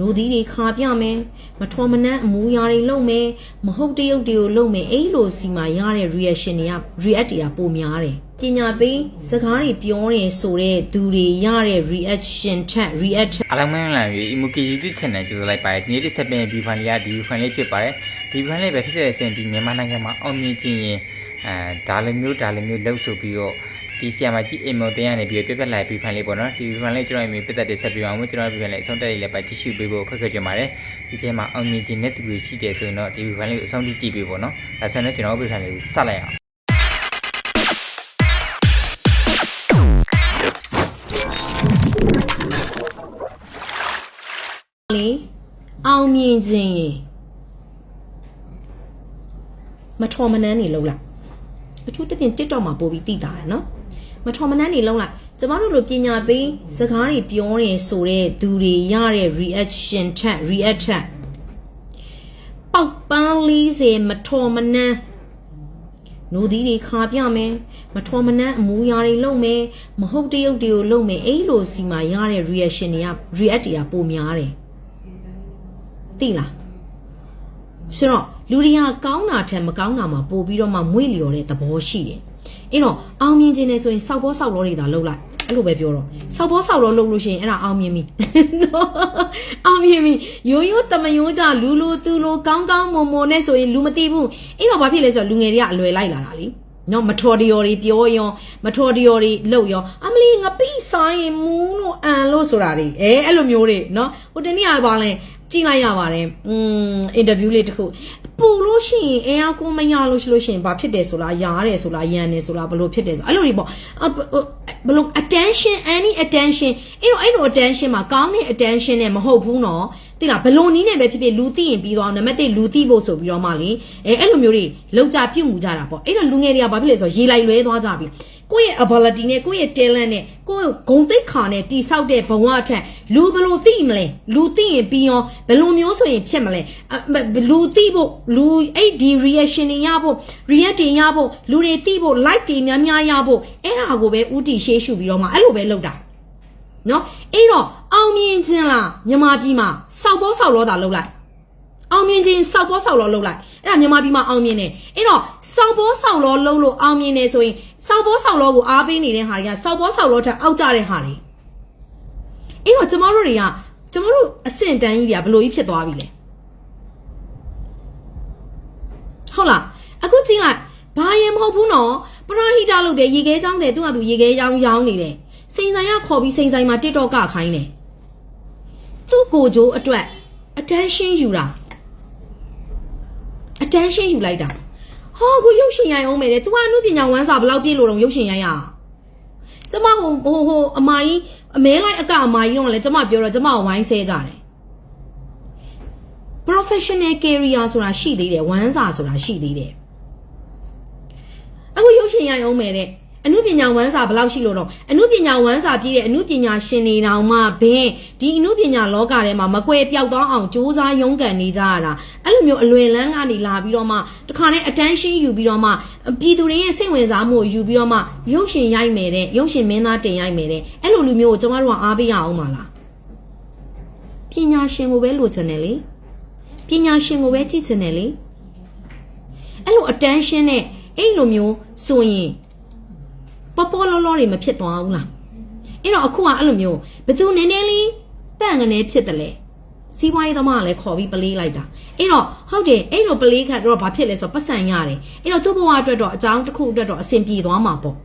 노သီးတွေခါပြမယ်မထော်မနှမ်းအမူအရာတွေလုပ်မယ်မဟုတ်တရုပ်တွေကိုလုပ်မယ်အဲ့လိုစီမှာရတဲ့ reaction တွေက react တွေကပိုများတယ်ပညာပေးစကားတွေပြောတယ်ဆိုတဲ့သူတွေရတဲ့ reaction ထက် react အားလုံးမင်္ဂလာပါ Emoji YouTube channel ကြိုဆိုလိုက်ပါတယ်ဒီနေ့တစ်ဆက်ပင် view file လေးကဒီ view file လေးဖြစ်ပါတယ်ဒီ view file လေးပဲဖြစ်တဲ့ဆိုရင်ဒီမြန်မာနိုင်ငံမှာအောင်မြင်ခြင်းရင်အဲဒါလိုမျိုးဒါလိုမျိုးလှုပ်ဆိုပြီးတော့ ဒီဆီယာမကြီးအိမ်မော်တင်ရနေပြီးပြပြလိုက် view file လေးပေါ့နော်ဒီ view file လေးကျွန်တော်အမြင်ပြသက်တဲ့ဆက်ပြအောင်ကျွန်တော် view file လေးအဆုံးတက်လေးလည်းပဲကြည့်ရှုပေးဖို့ခက်ခဲကြပါတယ်ဒီထဲမှာအောင်မြင်ခြင်းနဲ့တူတွေရှိတယ်ဆိုရင်တော့ဒီ view file လေးကိုအဆုံးထိကြည့်ပေးပေါ့နော်အဲဆန်နဲ့ကျွန်တော် view file လေးကိုစလိုက်အောင်လေအောင်မြင်ခြင်းရင်မထော်မနှမ်းနေလုံးလိုက်အထူးသဖြင့် TikTok မှာပို့ပြီးသိတာရယ်နော် မထော်မနှမ်းနေလုံးလိုက်ကျမတို့လိုပညာပေးစကားတွေပြောတယ်ဆိုတဲ့သူတွေရတဲ့ reaction ထက် react ထက်ပေါက်ပန်း40မထော်မနှမ်း노သီးတွေခါပြမယ်မထော်မနှမ်းအမူအရာတွေလုပ်မယ်မဟုတ်တရုပ်တွေကိုလုပ်မယ်အဲ့လိုစီမှာရတဲ့ reaction တွေက react တွေကပိုများတယ်သိလားဆိုတော့လူတွေကကောင်းတာထက်မကောင်းတာမှာပို့ပြီးတော့မှမွေ့လျော်တဲ့သဘောရှိတယ် အဲ့တော့အောင်မြင်ခြင်းနဲ့ဆိုရင်စောက်ဘောစောက်လောတွေသာလှုပ်လိုက်အဲ့လိုပဲပြောတော့စောက်ဘောစောက်လောလှုပ်လို့ရှိရင်အဲ့ဒါအောင်မြင်ပြီနော်အောင်မြင်ပြီရိုးရိုးတမယိုးကြလူလူသူလူကောင်းကောင်းမွန်မွန်နဲ့ဆိုရင်လူမသိဘူးအဲ့တော့ဘာဖြစ်လဲဆိုတော့လူငယ်တွေကအလွယ်လိုက်လာတာလीနော်မထော်တရော်တွေပြောရောမထော်တရော်တွေလှုပ်ရောအမလီငပိဆိုင်ရင်မူးလို့အန်လို့ဆိုတာတွေအဲအဲ့လိုမျိုးတွေနော်ဟိုတနေ့ကပါလဲ ကြည့်လိုက်ရပါတယ်อืมအင်တာဗျူးလေးတစ်ခုပူလို့ရှိရင်အဲအကွန်မရလို့ရှိလို့ရှိရင်ဘာဖြစ်တယ်ဆိုလားရားတယ်ဆိုလားရန်တယ်ဆိုလားဘလို့ဖြစ်တယ်ဆိုအဲ့လိုတွေပေါ့အဘလို့ attention any attention အဲ့တော့အဲ့လို attention မှာကောင်းတဲ့ attention နဲ့မဟုတ်ဘူးနော်သိလားဘလို့နီးနဲ့ပဲဖြစ်ဖြစ်လူသိရင်ပြီးသွားအောင်နံပါတ်1လူသိဖို့ဆိုပြီးတော့မှလေအဲအဲ့လိုမျိုးတွေလောက်ကြပြုတ်မှုကြတာပေါ့အဲ့တော့လူငယ်တွေကဘာဖြစ်လဲဆိုတော့ရေလိုက်လွဲသွားကြပြီ ကိုယ့်ရဲ့ ability နဲ့ကိုယ့်ရဲ့ talent နဲ့ကိုယ့်ဂုဏ်သိက္ခာနဲ့တိဆောက်တဲ့ဘဝအထက်လူဘလို့သိမလဲလူသိရင်ပြီးရောဘလို့မျိုးဆိုရင်ဖြစ်မလဲအလူသိဖို့လူအဲ့ဒီ reaction တွေရဖို့ react တွေရဖို့လူတွေသိဖို့ like တွေများများရဖို့အဲ့ဒါကိုပဲဥတီရှေးရှုပြီးတော့မှအဲ့လိုပဲလုပ်တာနော်အဲ့တော့အောင်မြင်ခြင်းလားမြန်မာပြည်မှာစောက်ဘောစောက်လောတာလုပ်လိုက် အောင်မြင်ခြင်းစောက်ဘောစောက်လောလုပ်လိုက်အဲ့ဒါမြန်မာပြည်မှာအောင်မြင်တယ်အဲ့တော့စောက်ဘောစောက်လောလုပ်လို့အောင်မြင်တယ်ဆိုရင်စောက်ဘောစောက်လောကိုအားပေးနေတဲ့ဟာတွေကစောက်ဘောစောက်လောထက်အောက်ကျတဲ့ဟာတွေအဲ့တော့ကျမတို့တွေကကျမတို့အဆင့်တန်းကြီးတွေကဘယ်လိုကြီးဖြစ်သွားပြီလဲဟုတ်လားအခုကြည့်လိုက်ဘာရင်မဟုတ်ဘူးနော်ပရာဟိတလုပ်တယ်ရေခဲချောင်းတယ်သူကသူရေခဲချောင်းရောင်းနေတယ်စိန်ဆိုင်ကခေါ်ပြီးစိန်ဆိုင်မှာ TikTok ကခိုင်းတယ်သူ့ကိုကြိုးအတွက် attention ယူတာ attention ယူလိုက်တာဟောကိုရုပ်ရှင်ရိုက်အောင်မယ်တဲ့ तू ကအမှုပညာဝမ်းစာဘယ်လောက်ပြည့်လို့တော့ရုပ်ရှင်ရိုက်ရအောင်ကျမဟိုဟိုဟိုအမကြီးအမဲလိုက်အကအမကြီးတော့လည်းကျမပြောတော့ကျမကိုဝိုင်းဆဲကြတယ် professional career ဆိုတာရှိသေးတယ်ဝမ်းစာဆိုတာရှိသေးတယ်အခုရုပ်ရှင်ရိုက်အောင်မယ်တဲ့ အနုပညာဝမ်းစာဘယ်လောက်ရှိလို့တော့အနုပညာဝမ်းစာပြည့်တဲ့အနုပညာရှင်တွေတောင်မှဘင်းဒီအနုပညာလောကထဲမှာမကွဲပြောက်သွားအောင်စ조사ရုန်းကန်နေကြရတာအဲ့လိုမျိုးအလွယ်လန်းကနေလာပြီးတော့မှတခါနဲ့ attention ယူပြီးတော့မှပြည်သူတွေရဲ့စိတ်ဝင်စားမှုကိုယူပြီးတော့မှရုပ်ရှင်ရိုက်မယ်တဲ့ရုပ်ရှင်မင်းသားတင်ရိုက်မယ်တဲ့အဲ့လိုလူမျိုးကိုကျမတို့ကအားပေးရအောင်ပါလားပညာရှင်ကိုပဲလိုချင်တယ်လေပညာရှင်ကိုပဲကြည့်ချင်တယ်လေအဲ့လို attention နဲ့အဲ့လိုမျိုးဆိုရင် ပေါ်ပေါ်လောလောတွေမဖြစ်သွားဘူးလားအဲ့တော့အခုကအဲ့လိုမျိုးဘယ်သူနည်းနည်းလေးတန့်ကနေဖြစ်တယ်လေစီးပွားရေးသမားကလည်းခေါ်ပြီးပလေးလိုက်တာအဲ့တော့ဟုတ်တယ်အဲ့လိုပလေးခတ်တော့ဘာဖြစ်လဲဆိုတော့ပတ်စံရတယ်အဲ့တော့သူ့ဘဝအတွက်တော့အကြောင်းတစ်ခုအတွက်တော့အဆင်ပြေသွားမှာပေါ့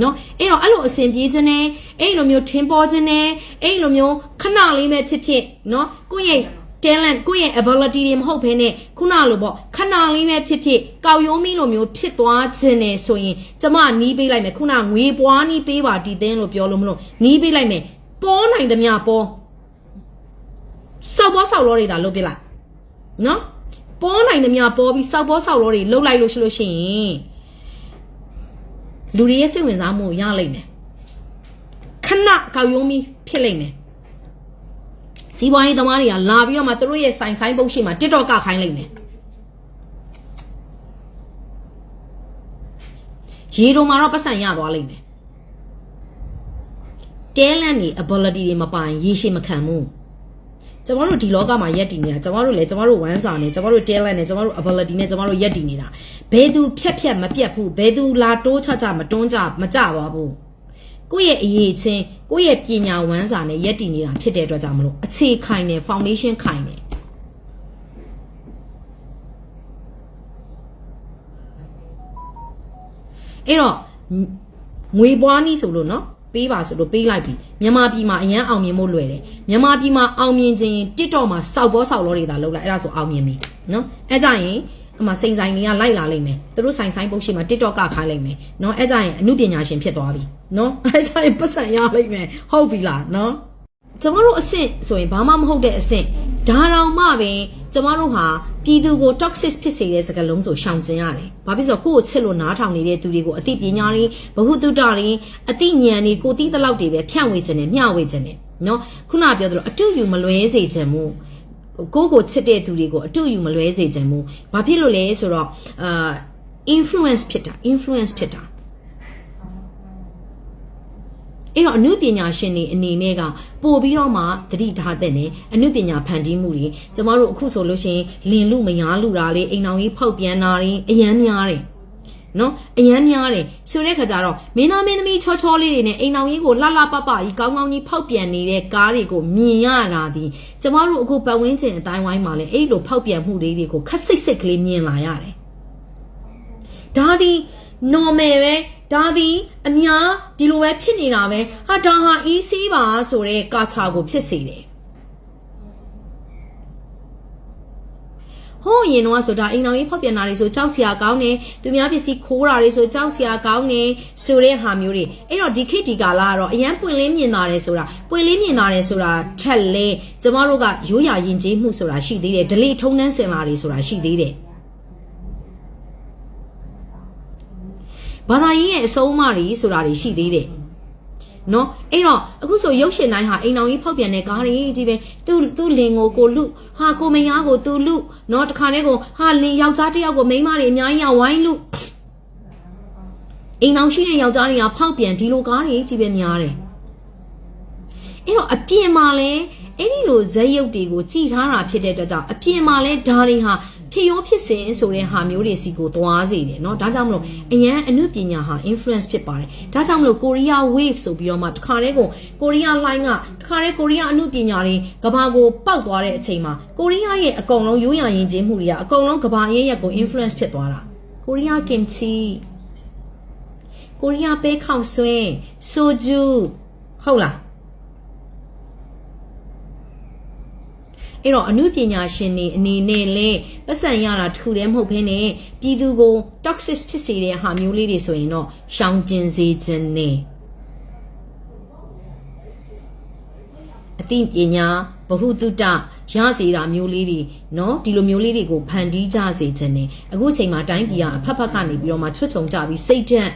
နော်အဲ့တော့အဲ့လိုအဆင်ပြေခြင်းနဲ့အဲ့လိုမျိုးထင်းပေါ်ခြင်းနဲ့အဲ့လိုမျိုးခဏလေးပဲဖြစ်ဖြစ်နော်ကိုယ့်ရဲ့ talent ကိုယ့်ရဲ့ ability တွေမဟုတ်ဘဲနဲ့ခုနလိုပေါ့ခဏလေးပဲဖြစ်ဖြစ်ကောက်ရုံးမီလိုမျိုးဖြစ်သွားခြင်းနဲ့ဆိုရင်ကျမနီးပေးလိုက်မယ်ခုနငွေပွားနီးပေးပါဒီသင်းလို့ပြောလို့မလို့နီးပေးလိုက်မယ်ပေါ်နိုင်သမျှပေါ်စောက်ပေါ်ဆောက်လောတွေဒါလုပ်ပြလိုက်နော်ပေါ်နိုင်သမျှပေါ်ပြီးစောက်ပေါ်ဆောက်လောတွေလှုပ်လိုက်လို့ရှိလို့ရှိရင်လူတွေရဲ့စိတ်ဝင်စားမှုရလိမ့်မယ်ခဏကောက်ရုံးမီဖြစ်လိမ့်မယ် စီးပွားရေးသမားတွေကလာပြီးတော့မှသူတို့ရဲ့ဆိုင်ဆိုင်ပုတ်ရှိမှ TikTok ကခိုင်းလိုက်မယ်ရေတုံမှာတော့ပတ်စံရသွားလိမ့်မယ် talent တွေ ability တွေမပိုင်ရေရှိမခံဘူးကျမတို့ဒီလောကမှာယက်တည်နေတာကျမတို့လည်းကျမတို့ဝမ်းစာနဲ့ကျမတို့ talent နဲ့ကျမတို့ ability နဲ့ကျမတို့ယက်တည်နေတာဘယ်သူဖြက်ဖြက်မပြတ်ဘူးဘယ်သူလာတိုးချချမတွန်းကြမကြသွားဘူး ကိုယ့်ရဲ့အရေးချင်းကိုယ့်ရဲ့ပညာဝမ်းစာနဲ့ယက်တည်နေတာဖြစ်တဲ့အတွက်ကြောင့်မလို့အခြေခိုင်နေ foundation ခိုင်နေအဲ့တော့ငွေပွားနည်းဆိုလို့နော်ပေးပါဆိုလို့ပေးလိုက်ပြီမြန်မာပြည်မှာအရန်အောင်မြင်ဖို့လွယ်တယ်မြန်မာပြည်မှာအောင်မြင်ခြင်း TikTok မှာစောက်ဘောစောက်လောတွေသာလောက်လိုက်အဲ့ဒါဆိုအောင်မြင်ပြီနော်အဲ့ကြရင် အမစိန်ဆိုင်တွေကလိုက်လာလိမ့်မယ်သူတို့ဆိုင်ဆိုင်ပုတ်ရှိမှာ TikTok ကခိုင်းလိုက်မယ်နော်အဲ့ကြရင်အမှုပညာရှင်ဖြစ်သွားပြီနော်အဲ့ကြရင်ပတ်စံရလိမ့်မယ်ဟုတ်ပြီလားနော်ကျမတို့အဆင့်ဆိုရင်ဘာမှမဟုတ်တဲ့အဆင့်ဒါတောင်မှပင်ကျမတို့ဟာပြည်သူကို toxic ဖြစ်စေတဲ့စကားလုံးဆိုရှောင်ကျင်ရတယ်။ဘာဖြစ်လို့ကိုယ့်ကိုချစ်လို့နားထောင်နေတဲ့သူတွေကိုအသိပညာတွေဘဟုတုတတွေအသိဉာဏ်တွေကိုတီးတလောက်တွေပဲဖြန့်ဝေခြင်းနဲ့မျှဝေခြင်းနဲ့နော်ခုနပြောသလိုအတူယူမလွဲစေခြင်းမို့ ကိုယ့်ကိုချစ်တဲ့သူတွေကိုအတူယူမလွဲစေခြင်းမို့ဘာဖြစ်လို့လဲဆိုတော့အာ influence ဖြစ်တာ influence ဖြစ်တာအဲ့တော့အမှုပညာရှင်တွေအနေနဲ့ကပို့ပြီးတော့မှတတိထားတဲ့နဲ့အမှုပညာဖန်တီးမှုတွေကျမတို့အခုဆိုလို့ရှိရင်လင်လူမယားလူတာလေးအိမ်အောင်ကြီးဖောက်ပြန်တာတွေအယမ်းများတယ် နော်အယမ်းများတယ်ဆိုတဲ့ခါကျတော့မင်းသားမင်းသမီးချောချောလေးတွေနဲ့အိမ်အောင်ကြီးကိုလှလှပပကြီးကောင်းကောင်းကြီးဖောက်ပြန်နေတဲ့ကားတွေကိုမြင်ရတာဒီကျမတို့အခုပတ်ဝန်းကျင်အတိုင်းဝိုင်းမှာလည်းအဲ့လိုဖောက်ပြန်မှုလေးတွေကိုခက်စိတ်စိတ်ကလေးမြင်လာရတယ်ဒါဒီ normal ပဲဒါသည်အများဒီလိုပဲဖြစ်နေတာပဲဟာဒါဟာ easy ပါဆိုတဲ့ကာချာကိုဖြစ်စေတယ် ဟိုးရင်တော့ဆိုတာအိမ်တော်ကြီးဖောက်ပြန်တာတွေဆိုကြောက်စရာကောင်းတယ်သူများပစ္စည်းခိုးတာတွေဆိုကြောက်စရာကောင်းတယ်ဆိုတဲ့ဟာမျိုးတွေအဲ့တော့ဒီခေတ်ဒီကာလကတော့အရန်ပွင့်လင်းမြင်တာတယ်ဆိုတာပွင့်လင်းမြင်တာတယ်ဆိုတာထက်လဲကျမတို့ကရိုးရာယဉ်ကျေးမှုဆိုတာရှိသေးတယ်ဒလိထုံနှန်းစင်လာတွေဆိုတာရှိသေးတယ်ဘာသာရေးရဲ့အဆုံးအမတွေဆိုတာတွေရှိသေးတယ် နော်အဲ့တော့အခုဆိုရုပ်ရှင်တိုင်းဟာအိမ်အောင်ကြီးဖောက်ပြန်တဲ့ကားတွေကြီးပဲသူ့သူ့လင်ကိုကိုလူဟာကိုမယားကိုသူလူနော်တခါတည်းကိုဟာလင်ယောက်ျားတစ်ယောက်ကိုမိန်းမတွေအများကြီးကဝိုင်းလူအိမ်အောင်ရှိတဲ့ယောက်ျားတွေကဖောက်ပြန်ဒီလိုကားတွေကြီးပဲများတယ်အဲ့တော့အပြင်မှာလဲအဲ့ဒီလိုဇက်ရုပ်တွေကိုကြည်ထားတာဖြစ်တဲ့အတွက်ကြောင့်အပြင်မှာလဲဓာတွေဟာ ဖြစ်ရောဖြစ်စဉ်ဆိုတဲ့ဟာမျိုးတွေစီကိုသွားစေတယ်เนาะဒါကြောင့်မလို့အရန်အနုပညာဟာ influence ဖြစ်ပါတယ်ဒါကြောင့်မလို့ Korea wave ဆိုပြီးတော့မှတခါတည်းကို Korea line ကတခါတည်း Korea အနုပညာတွေကဘာကိုပောက်သွားတဲ့အချိန်မှာ Korea ရဲ့အကုန်လုံးရိုးရာယဉ်ကျေးမှုတွေကအကုန်လုံးကဘာရဲ့ရက်ကို influence ဖြစ်သွားတာ Korea kimchi Korea ပဲခေါက်ဆွဲ soju ဟုတ်လား အဲ့တော့အမှုပညာရှင်တွေအနေနဲ့လဲပတ်စံရတာတစ်ခုတည်းမဟုတ်ဘဲနဲ့ပြည်သူကို toxic ဖြစ်စေတဲ့ဟာမျိုးလေးတွေဆိုရင်တော့ရှောင်ကျဉ်စေခြင်းနဲ့အသိပညာဘဟုတုတရစေတာမျိုးလေးတွေเนาะဒီလိုမျိုးလေးတွေကိုဖန်တီးကြစေခြင်းနဲ့အခုချိန်မှာတိုင်းပြည်ကအဖက်ဖက်ကနေပြီးတော့မှချွတ်ချုံကြပြီးစိတ်ဓာတ်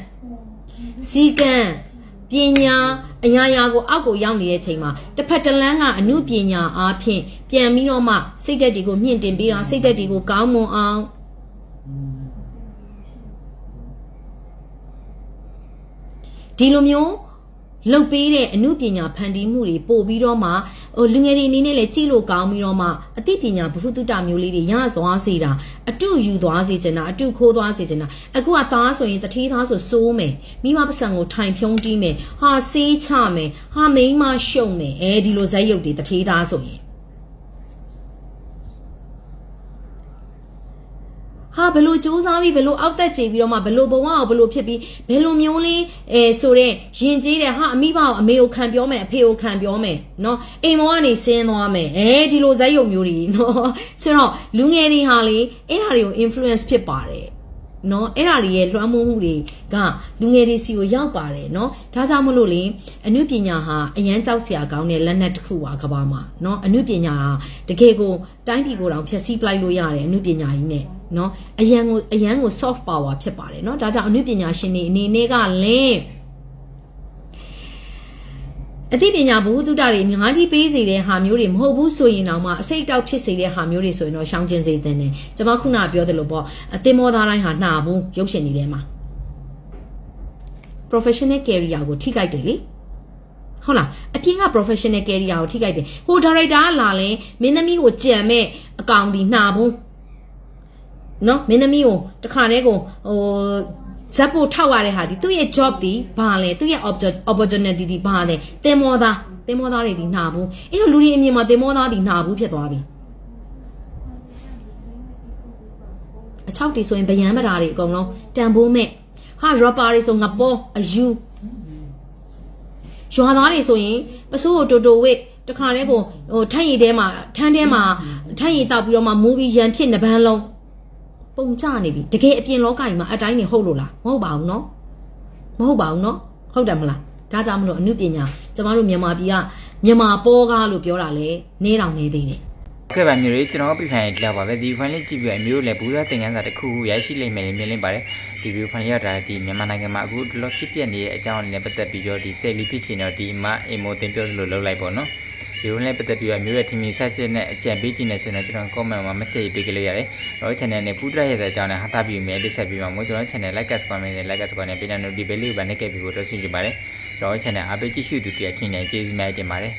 စီကံ ပညာအရာရာကိုအောက်ကိုရောက်နေတဲ့ချိန်မှာတစ်ဖက်တစ်လမ်းကအမှုပညာအားဖြင့်ပြန်ပြီးတော့မှစိတ်ဓာတ်တွေကိုမြင့်တင်ပြီးတော့စိတ်ဓာတ်တွေကိုကောင်းမွန်အောင်ဒီလိုမျိုး လုတ်ပေးတဲ့အမှုပညာဖန်တီးမှုတွေပို့ပြီးတော့မှဟိုလူငယ်တွေအနေနဲ့လည်းကြည့်လို့ကောင်းပြီးတော့မှအသိပညာဘ ഹു တုတမျိုးလေးတွေရသွားစေတာအတုယူသွားစေချင်တာအတုခိုးသွားစေချင်တာအခုကသားဆိုရင်တတိသားဆိုစိုးမယ်မိမပစံကိုထိုင်ဖြုံးတီးမယ်ဟာစေးချမယ်ဟာမိန်းမရှုံမယ်အဲဒီလိုဇက်ရုပ်တွေတတိသားဆိုရင် ဟာဘလို့စူးစမ်းပြီးဘလို့အောက်တက်ကြပြီးတော့မှဘလို့ဘဝကိုဘလို့ဖြစ်ပြီးဘယ်လိုမျိုးလေးအဲဆိုတော့ယဉ်ကျေးတယ်ဟာအမိဘကိုအမေကိုခံပြောမယ်အဖေကိုခံပြောမယ်เนาะအိမ်ဘောကနေဆင်းသွားမယ်အဲဒီလိုဇက်ရုံမျိုးတွေเนาะဆိုတော့လူငယ်တွေဟာလေအဲ့ဒါတွေကို influence ဖြစ်ပါတယ်เนาะအဲ့ဒါတွေရဲ့လွှမ်းမိုးမှုတွေကလူငယ်တွေစီကိုရောက်ပါတယ်เนาะဒါကြောင့်မလို့လေအနုပညာဟာအရန်ကြောက်စရာကောင်းတဲ့လက်နက်တစ်ခုပါကဘာမှာเนาะအနုပညာဟာတကယ်ကိုတိုင်းပြည်ကိုတောင်ဖျက်ဆီးပလိုက်လို့ရတယ်အနုပညာကြီးနဲ့ เนาะအရန်ကိုအရန်ကို soft power ဖြစ်ပါတယ်เนาะဒါကြောင့်အနုပညာရှင်တွေအနေနဲ့ကလည်းအသိပညာဘ ഹു တုတတွေအများကြီးပေးစေတဲ့ဟာမျိုးတွေမဟုတ်ဘူးဆိုရင်တော့မှအစိတ်တောက်ဖြစ်စေတဲ့ဟာမျိုးတွေဆိုရင်တော့ရှောင်ကျဉ်စေတဲ့နဲ့ကျွန်မခုနပြောသလိုပေါ့အသင်မောသားတိုင်းဟာနှာဘူးရုပ်ရှင်တွေထဲမှာ professional career ကိုထိခိုက်တယ်လေ ဟုတ်လားအပြင်က professional career ကိုထိခိုက်တယ်ဟို director ကလာလဲမင်းသမီးကိုကြံမဲ့အကောင်ဒီနှာဘူး နော်မင်းသမီးကိုတခါတည်းကိုဟိုဇက်ဖို့ထောက်ရတဲ့ဟာဒီသူ့ရဲ့ job ဒီဘာလဲသူ့ရဲ့ object- opportunity ဒီဘာလဲတင်မောသားတင်မောသားတွေဒီနှာဘူးအဲ့တော့လူတွေအမြင်မှာတင်မောသားဒီနှာဘူးဖြစ်သွားပြီအချောက်တီဆိုရင်ဗယံပဓာတွေအကုန်လုံးတန်ဖိုးမဲ့ဟာ rapper တွေဆိုငပေါ်အယူရွာသားတွေဆိုရင်ပစိုးကိုတိုတိုဝစ်တခါတည်းကိုဟိုထန့်ရည်ထဲမှာထန်းထဲမှာထန့်ရည်တောက်ပြီးတော့မှမူပြီးရန်ဖြစ်နှပန်းလုံး ပုံချနေပြီတကယ်အပြင်လောကကြီးမှာအတိုင်းနေဟုတ်လို့လားမဟုတ်ပါဘူးเนาะမဟုတ်ပါဘူးเนาะဟုတ်တယ်မလားဒါကြောင့်မလို့အမှုပညာကျမတို့မြန်မာပြည်ကမြန်မာပေါ်ကားလို့ပြောတာလေနေတောင်နေသေးတယ် ကဲပါမျိုးလေးကျွန်တော်ပြဖိုင်လောက်ပါပဲဒီဖိုင်လေးကြည့်ပြီးအမျိုးလည်းဘူးရသင်ခန်းစာတစ်ခုခုရရှိလိမ့်မယ်လို့မြင်လင်းပါတယ်ဒီဗီဒီယိုဖိုင်လေးရတာဒီမြန်မာနိုင်ငံမှာအခုလောဖြစ်ပြနေတဲ့အကြောင်းနဲ့ပတ်သက်ပြီးတော့ဒီဆယ်လီဖြစ်ရှင်တော့ဒီမှာအင်မိုတင်ပြောသလိုလုပ်လိုက်ပေါ့နော် ဒီလိုနဲ့ပတ်သက်ပြီးတော့မျိုးရဲ့ထင်မြင်ဆက်ချက်နဲ့အကြံပေးခြင်းနဲ့ဆိုရင်ကျွန်တော် comment မှာ message ပေးကြလို့ရတယ်တော့ channel နဲ့ပူတရရဲ့အကြောင်းနဲ့ဟာတာပြီးမယ်တိဆက်ပြီးမှာမို့ကျွန်တော် channel like comment နဲ့ like comment နဲ့ပေးတဲ့ notification လေးပါနဲ့ကဲပြီးဖို့တော့ဆွေးကြပါတယ်ကျွန်တော် channel အားပေးကြည့်ရှုသူတည်းခင်နေကျေးဇူးများတင်ပါတယ်